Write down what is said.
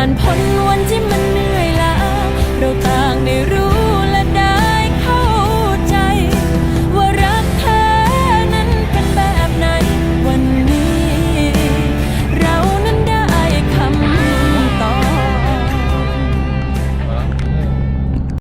านพ้นวันที่มันเหนื่อยล้าเรา